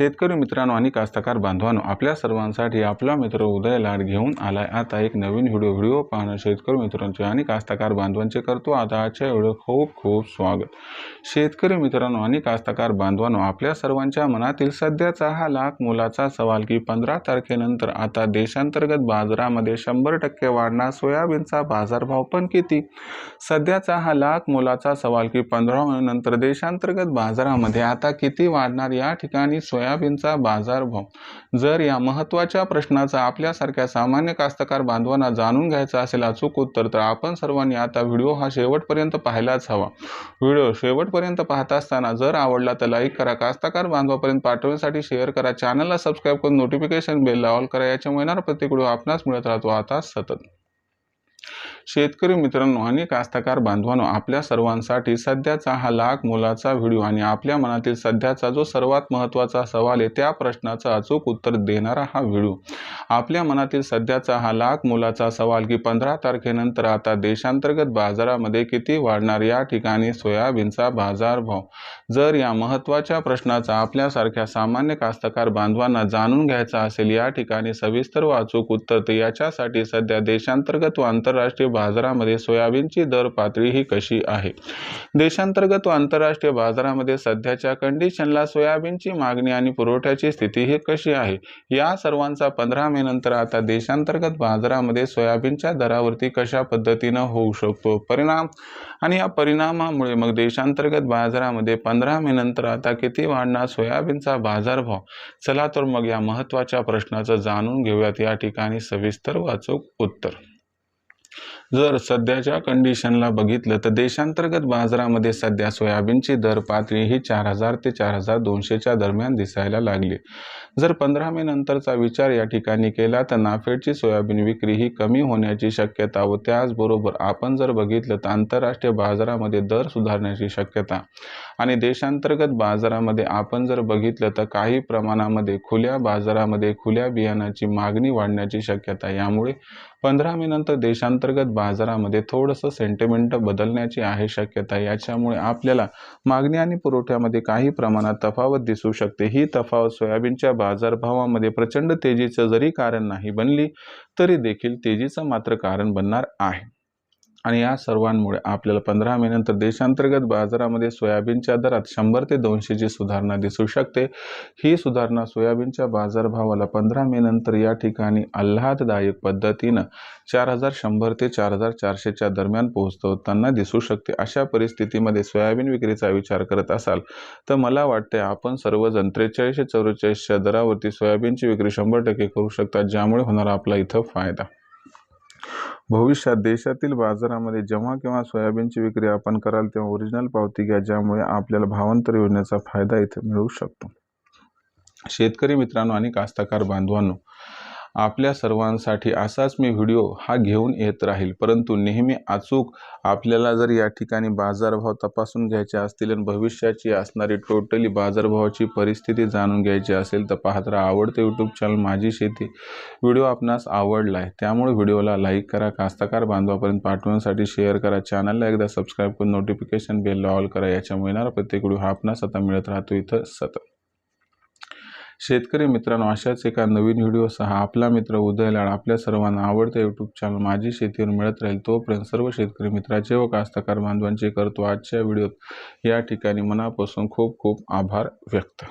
शेतकरी मित्रांनो आणि कास्तकार बांधवांनो आपल्या सर्वांसाठी आपला मित्र उदय लाड घेऊन आलाय. आता एक नवीन व्हिडिओ व्हिडिओ पाहणं शेतकरी मित्रांचे आणि कास्तकार बांधवांचे करतो आता आजच्या व्हिडिओ. खूप खूप स्वागत. शेतकरी मित्रांनो आणि कास्तकार बांधवांनो आपल्या सर्वांच्या मनातील सध्याचा हा लाख मुलाचा सवाल की पंधरा तारखेनंतर आता देशांतर्गत बाजारामध्ये शंभर टक्के वाढणार सोयाबीनचा बाजारभाव पण किती? सध्याचा हा लाख मुलाचा सवाल की पंधरा नंतर देशांतर्गत बाजारामध्ये आता किती वाढणार? या ठिकाणी सोया सोयाबीनचा बाजारभाव. जर या महत्त्वाच्या प्रश्नाचा आपल्यासारख्या सामान्य कास्तकार बांधवांना जाणून घ्यायचा असेल अचूक उत्तर तर आपण सर्वांनी आता व्हिडिओ हा शेवटपर्यंत पाहायलाच हवा. व्हिडिओ शेवटपर्यंत पाहत असताना जर आवडला तर लाईक करा कास्तकार बांधवापर्यंत पाठवण्यासाठी शेअर करा चॅनलला सबस्क्राईब करून नोटिफिकेशन बेलला ऑल करा याच्यामुळे येणारा प्रत्येक व्हिडिओ आपणास मिळत राहतो. आता सतत. शेतकरी मित्रांनो आणि कास्तकार बांधवांनो आपल्या सर्वांसाठी सध्याचा हा लाख मोलाचा व्हिडिओ आणि आपल्या मनातील सध्याचा जो सर्वात महत्त्वाचा सवाल आहे त्या प्रश्नाचं अचूक उत्तर देणारा हा व्हिडिओ. आपल्या मनातील सध्याचा हा लाख मोलाचा सवाल की पंधरा तारखेनंतर आता देशांतर्गत बाजारामध्ये किती वाढणार या ठिकाणी सोयाबीनचा बाजारभाव? जर या महत्त्वाच्या प्रश्नाचा आपल्यासारख्या सामान्य कास्तकार बांधवांना जाणून घ्यायचा असेल या ठिकाणी सविस्तर व अचूक उत्तर तर याच्यासाठी सध्या देशांतर्गत व आंतरराष्ट्रीय बाजारामध्ये सोयाबीनची दर पातळी ही कशी आहे? देशांतर्गत व आंतरराष्ट्रीय बाजारामध्ये सध्याच्या कंडिशनला सोयाबीनची मागणी आणि पुरवठ्याची स्थिती ही कशी आहे? या सर्वांचा पंधरा मे नंतर आता देशांतर्गत बाजारामध्ये सोयाबीनच्या दरावरती कशा पद्धतीनं होऊ शकतो परिणाम? आणि या परिणामामुळे मग देशांतर्गत बाजारामध्ये पंधरा मे नंतर आता किती वाढणार सोयाबीनचा बाजारभाव? चला तर मग या महत्त्वाच्या प्रश्नाचं जाणून घेऊयात. या ठिकाणी सविस्तर वाचूक उत्तर. जर सध्याच्या कंडिशनला बघितलं तर देशांतर्गत बाजारामध्ये सध्या सोयाबीनची दर पातळी ही चार हजार ते चार हजार दोनशेच्या दरम्यान दिसायला लागली. जर पंधरा मे नंतरचा विचार या ठिकाणी केला तर नाफेडची सोयाबीन विक्री ही कमी होण्याची शक्यता व त्याचबरोबर आपण जर बघितलं तर आंतरराष्ट्रीय बाजारामध्ये दर सुधारण्याची शक्यता. आणि देशांतर्गत बाजारामध्ये आपण जर बघितलं तर काही प्रमाणामध्ये खुल्या बाजारामध्ये खुल्या बियाणाची मागणी वाढण्याची शक्यता यामुळे पंधरा मे नंतर देशांतर्गत बाजारामध्ये थोडंसं सेंटिमेंट बदलण्याची आहे शक्यता. याच्यामुळे आपल्याला मागणी आणि पुरवठ्यामध्ये काही प्रमाणात तफावत दिसू शकते. ही तफावत सोयाबीनच्या बाजारभावामध्ये प्रचंड तेजीचं जरी कारण नाही बनली तरी देखील तेजीचं मात्र कारण बनणार आहे. आणि या सर्वांमुळे आपल्याला पंधरा मे नंतर देशांतर्गत बाजारामध्ये सोयाबीनच्या दरात शंभर ते दोनशेची सुधारणा दिसू शकते. ही सुधारणा सोयाबीनच्या बाजारभावाला पंधरा मे नंतर या ठिकाणी आल्हाददायक पद्धतीनं चार हजार शंभर ते चार हजार चारशेच्या दरम्यान पोहोचवताना दिसू शकते. अशा परिस्थितीमध्ये सोयाबीन विक्रीचा विचार करत असाल तर मला वाटते आपण सर्वजण त्रेचाळीसशे चौवेचाळीसच्या दरावरती सोयाबीनची विक्री शंभर टक्के करू शकता ज्यामुळे होणारा आपला इथं फायदा. भविष्यात देशातील बाजारामध्ये जेव्हा केव्हा सोयाबीनची विक्री आपण कराल तेव्हा ओरिजिनल पावती घ्या ज्यामुळे आपल्याला भावांतर योजनेचा फायदा इथे मिळू शकतो. शेतकरी मित्रांनो आणि कास्तकार बांधवांनो आपल्या सर्वांसाठी असाच मी व्हिडिओ हा घेऊन येत राहील. परंतु नेहमी अचूक आपल्याला जर या ठिकाणी बाजारभाव तपासून घ्यायचे असतील आणि भविष्याची असणारी टोटली बाजारभावाची परिस्थिती जाणून घ्यायची असेल तर पाहत राहा. आवडते यूट्यूब चॅनल माझी शेती. व्हिडिओ आपणास आवडला आहे त्यामुळे व्हिडिओला लाईक करा. कास्तकार बांधवापर्यंत पाठवण्यासाठी शेअर करा. चॅनलला एकदा सबस्क्राईब करून नोटिफिकेशन बेलला ऑल करा. याच्यामुळे येणारा प्रत्येक व्हिडिओ हा आपणास आता मिळत राहतो. इथं सतत. शेतकरी मित्रांनो अशाच एका नवीन व्हिडिओसह आपला मित्र उदयलाड आपल्या सर्वांना आवडतं यूट्यूब चॅनल माझी शेतीवर मिळत राहील तोपर्यंत सर्व शेतकरी मित्राचे व कास्तकार बांधवांचे करतो आजच्या व्हिडिओत. या ठिकाणी मनापासून खूप खूप आभार व्यक्त.